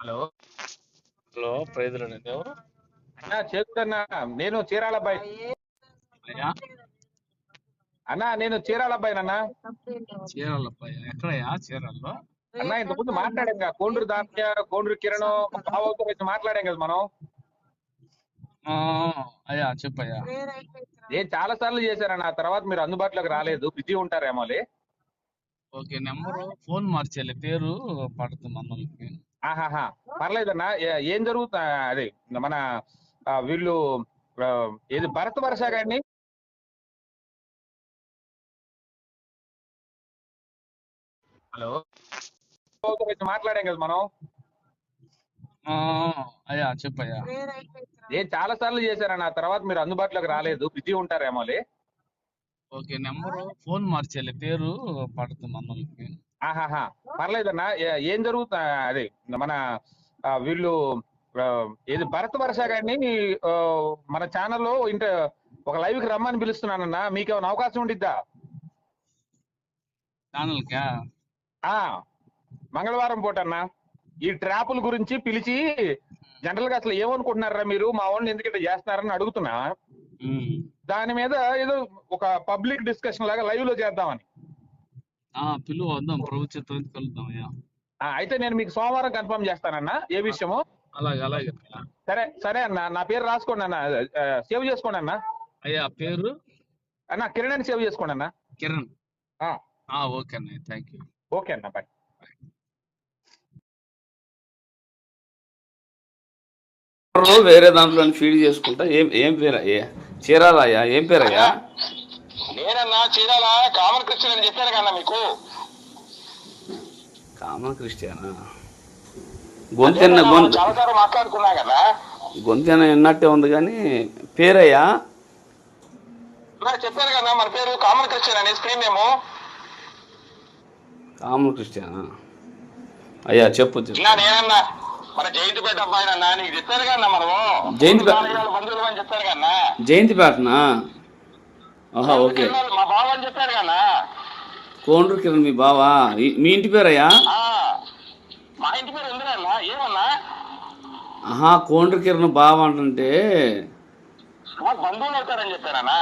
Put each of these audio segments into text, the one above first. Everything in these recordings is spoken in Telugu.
హలో. హలో ప్రైజులండి అన్నా చేస్తున్నా నేను చీరాల అబ్బాయి. అన్నా నేను చీరాల అబ్బాయి అన్న. చీరాల అబ్బాయి? ఎక్కడయ్యా? చీరాల్లో? అన్నా ఇంత ముందు మాట్లాడాం కదా కోండ్రు దాత్య కోండ్రు కిరణ్ బావతో వచ్చి మాట్లాడాం కదా మనం. అయ్యా చెప్పయ్యా. నేను చాలా సార్లు చేశారన్న తర్వాత మీరు అందుబాటులోకి రాలేదు బిజీ ఉంటారేమోలే. ఓకే నెంబరు ఫోన్ మార్చేయాలి పేరు పడుతుంది ఆహాహా. పర్లేదన్నా ఏ- ఏం జరుగుతా అదే మన వీళ్ళు ఏది భరత్ వర్ష గారిని? హలో. మాట్లాడాం కదా మనం. అయ్యా చెప్పయ్యా. నేను చాలా సార్లు చేశారన్న తర్వాత మీరు అందుబాటులోకి రాలేదు. బిజీ ఉంటారేమోలే. ఓకే. నెంబరు ఫోన్ మార్చేయాలి. పేరు పడుతుంది మనకి ఆహాహా. పర్లేదన్నా ఏ- ఏం జరుగుతా అదే మన వీళ్ళు ఏది భరత్ వర్ష గారిని మన ఛానల్లో ఇంట ఒక లైవ్కి రమ్మని పిలుస్తున్నానన్నా మీకేమైనా అవకాశం ఉండిద్దా? ఛానల్కా? ఆ. మంగళవారం పూట అన్న ఈ ట్రాపుల గురించి పిలిచి జనరల్గా అసలు ఏమనుకుంటున్నారా మీరు? మా వాళ్ళని ఎందుకంటే చేస్తున్నారని అడుగుతున్నా. దాని మీద ఏదో ఒక పబ్లిక్ డిస్కషన్ లాగా లైవ్లో చేద్దామని. ఆ, పిలువ వద్దాం ప్రభు చిత్రం కలుద్దాం అయ్యా ఆ, అయితే నేను మీకు సోమవారం కన్ఫర్మ్ చేస్తానన్నా ఏ విషయమో. అలాగే అలాగే అయ్యా సరే సరే అన్న నా పేరు రాసుకోండి అన్న సేవ్ చేసుకోండి అన్న. అయ్యా పేరు? అన్న కిరణ్ అని సేవ్ చేసుకోండి అన్న. కిరణ్. ఆ, ఆ, ఓకే అన్నయ్య థ్యాంక్ యూ. ఓకే అన్న బాయ్. వేరే దాంట్లో ఫీడ్ చేసుకుంటా ఏం ఏం పేరు ఏ? చీరాలయ్యా ఏం పేరయ్యా? నేనన్నా చీరాల? కామన్ క్రిస్టియన్ అని చెప్పాను కన్నా మీకు. కామన్ క్రిస్టియనా? గొంతెన్న గొంతు. చాలాసార్లు మాట్లాడుకున్నా కదా. గొంతెన్న విన్నట్టే ఉంది కానీ పేరయ్యా? చెప్పాను కదా మన పేరు కామన్ క్రిస్టియన్ అని స్క్రీన్ నేము. కామన్ క్రిస్టియనా? అయ్యా చెప్పు నేనన్నా. మన జయంతిపేట అబ్బాయి అన్నా నీకు చెప్పాను కన్నా మనము. జయంతిపేట- బంధువులు అని చెప్పాను కన్నా జయంతిపేటనా ఆహా ఓకే. మా బావ అని చెప్పాను కన్నా కోండ్రు కిరణ్ మీ బావా. మీ ఇంటి పేరయ్యా? మా ఇంటి పేరు ఎందుకన్నా? ఏమన్నా? ఆహా కోండ్రు కిరణ్ బావ మాకు బంధువులు అవుతారని చెప్పానన్నా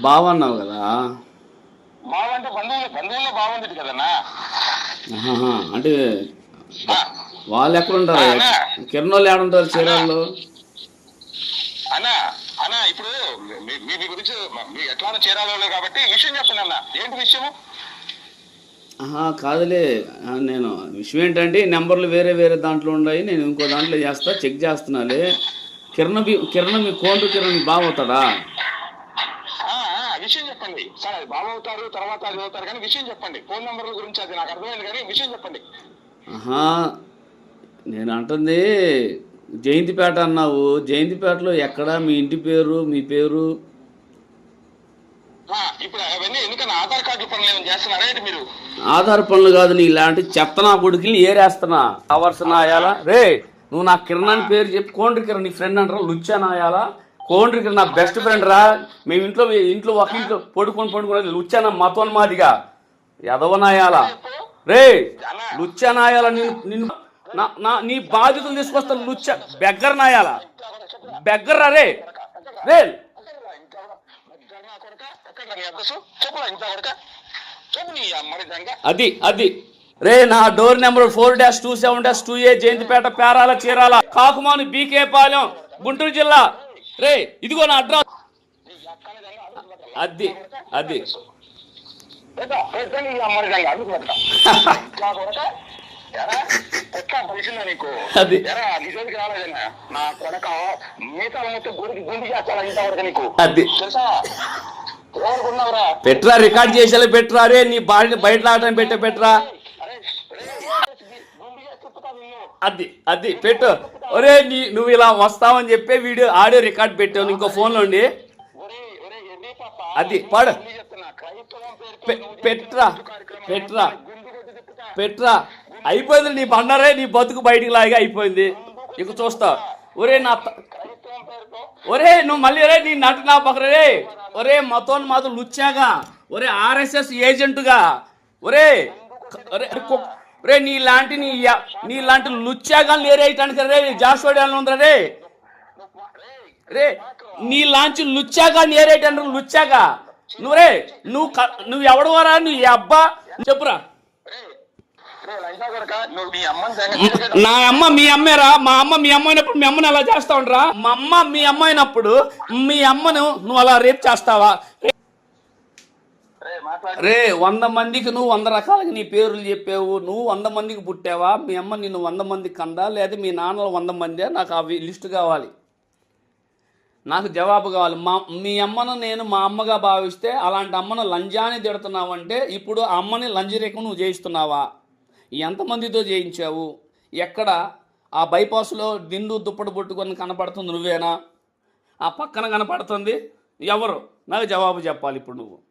బావ అన్నావు కదా? బావ అంటే బంధువులు బంధువుల్లో బాగుంది కదన్నా. అంటే వాళ్ళు ఎక్కడ ఉంటారు? కిరణ్ వాళ్ళు ఏడుంటారు చీరాల్లో? అన్నా అన్నా ఇప్పుడు మీ- మీ గురించి మీ ఎట్లా చేరాలో కాబట్టి విషయం చెప్పండి అన్న. ఏంటి విషయము? కాదులే. నేను విషయం ఏంటంటే నెంబర్లు వేరే వేరే దాంట్లో ఉన్నాయి. నేను ఇంకో దాంట్లో చేస్తా చెక్ చేస్తున్నాలే. కిరణ్ కిరణ్ మీ కోండ్రు కిరణ్ ఆ, విషయం చెప్పండి. సరే అది బాబు అవుతారు తర్వాత అది అవుతారు కానీ విషయం చెప్పండి. ఫోన్ నెంబర్ల గురించి అది నాకు అర్థమైంది కానీ విషయం చెప్పండి. నేను అంటుంది జయంతిపేట అన్నావు. జయంతిపేటలో ఎక్కడ? మీ ఇంటి పేరు మీ పేరు? ఇప్పుడు అవన్నీ ఆధార్ పనులు ఏమైనా చేస్తున్నారా ఏంటి మీరు? ఆధార్ పనులు కాదు నీ ఇలాంటి చెత్త నా కొడుకుని ఏరేస్తున్నా. అవర్స్ నాయాలా రే నువ్వు నా కిరణ్ అని పేరు చెప్పి. కోండ్రి కిరణ్ నీ ఫ్రెండ్ అంటారా? లుచ్చా నాయాలా కోండ్రి కిరణ్ నా బెస్ట్ ఫ్రెండ్ రా. మేము ఇంట్లో ఇంట్లో ఒక ఇంట్లో పడుకొని పడుకుని లుచ్చా నా మతోన్ మాదిగా ఎదవనాయాలా రే లుచ్చా నాయాలా నిన్ను నిన్ను నా నా నీ బాధ్యతలు తీసుకొస్తాను లుచ్చ బెగ్గర నాయాలా? బెగ్గర రే? రే! అది అది. రే నా door number four dash two seven dash two A Jayanthipeta Perala Chirala Kakumanu BK Palem Guntur జిల్లా. రే ఇదిగో నా అడ్రస్. అది అది. తెలిసిందా నీకు? అది. ఎరా గిజోడికి రాలేదన్నా నా కొడక మిగతా మొత్తం గుడికి గుండి చేస్తాను ఇంత వరకు నీకు? అది. తెలుసా? ఏమనుకున్నావురా పెట్రా రికార్డ్ చేసేలా పెట్రా రే నీ బాడీని బయట లాగటం పెట్టే పెట్రా? అరే అది అది పెట్టు. ఒరే నీ నువ్వు ఇలా వస్తావని చెప్పే వీడియో ఆడియో రికార్డ్ పెట్టావు ఇంకో ఫోన్లో ఉండి. అది పాడు. పెట్రా పెట్రా పెట్రా. అయిపోయింది నీ బండరే నీ బతుకు బయటికి లాగా అయిపోయింది. ఇక చూస్తా. ఒరే నా ఒరే నువ్వు మళ్ళీ రే నీ నటు నా పక్కరే ఒరే మతోన్ మాతో లుచ్చాగా. ఒరే ఆర్ఎస్ఎస్ ఏజెంటుగా. ఒరే క- ఒరే కుక్- నీ లాంటి నీ య- నీలాంటి లుచ్చాగాలు ఏరేయటానికి రే జాస్వాడి ఉందిరా రే. రే నీలాంటి లుచ్చాగా ఏరేయటానికి లుచ్చాగా. నువ్వు రే నువ్వు నువ్వు ఎవడవరా? నువ్వు అబ్బా. చెప్పురా నువ్వు మీ అమ్మని సంగతి నా అమ్మ మీ అమ్మేరా. మా అమ్మ మీ అమ్మ అయినప్పుడు మీ అమ్మని అలా చేస్తా ఉండరా. మా అమ్మ మీ అమ్మ అయినప్పుడు మీ అమ్మను నువ్వు అలా రేపు చేస్తావా? రే వంద మందికి నువ్వు వంద రకాలుగా నీ పేర్లు చెప్పావు. నువ్వు వంద మందికి పుట్టావా? మీ అమ్మ నిన్ను వంద మందికి కందా? లేదా మీ నాన్నలు వంద మందే? నాకు అవి లిస్టు కావాలి. నాకు జవాబు కావాలి. మా మీ అమ్మను నేను మా అమ్మగా భావిస్తే అలాంటి అమ్మను లంజాని తిడుతున్నావు అంటే ఇప్పుడు ఆ అమ్మని లంజరేఖం నువ్వు చేయిస్తున్నావా ఎంతమందితో చేయించావు ఎక్కడ? ఆ బైపాస్లో దిండు దుప్పటి పట్టుకొని కనపడుతుంది నువ్వేనా? ఆ పక్కన కనపడుతుంది ఎవరు? నాకు జవాబు చెప్పాలి ఇప్పుడు నువ్వు.